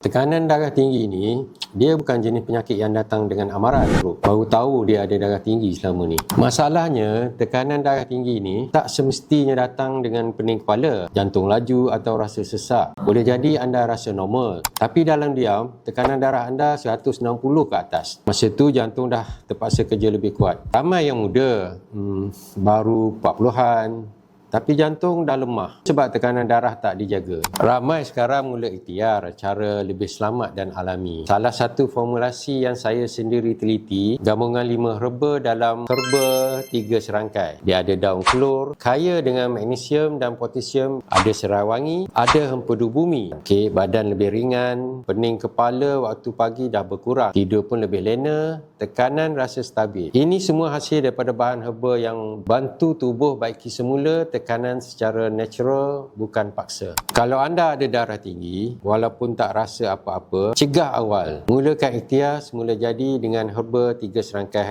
Tekanan darah tinggi ni, dia bukan jenis penyakit yang datang dengan amaran. Baru tahu dia ada darah tinggi selama ni. Masalahnya, tekanan darah tinggi ni tak semestinya datang dengan pening kepala, jantung laju atau rasa sesak. Boleh jadi anda rasa normal. Tapi dalam diam, tekanan darah anda 160 ke atas. Masa tu jantung dah terpaksa kerja lebih kuat. Ramai yang muda, hmm, baru 40-an, tapi jantung dah lemah sebab tekanan darah tak dijaga. Ramai sekarang mula ikhtiar cara lebih selamat dan alami. Salah satu formulasi yang saya sendiri teliti, gabungan lima herba dalam herba tiga serangkai. Dia ada daun kelor, kaya dengan magnesium dan potasium, ada serai wangi, ada hempedu bumi. Okey, badan lebih ringan, pening kepala waktu pagi dah berkurang, tidur pun lebih lena, tekanan rasa stabil. Ini semua hasil daripada bahan herba yang bantu tubuh baiki semula tekanan secara natural bukan paksa. Kalau anda ada darah tinggi walaupun tak rasa apa-apa, cegah awal. Mulakan ikhtiar semula jadi dengan herba tiga serangkai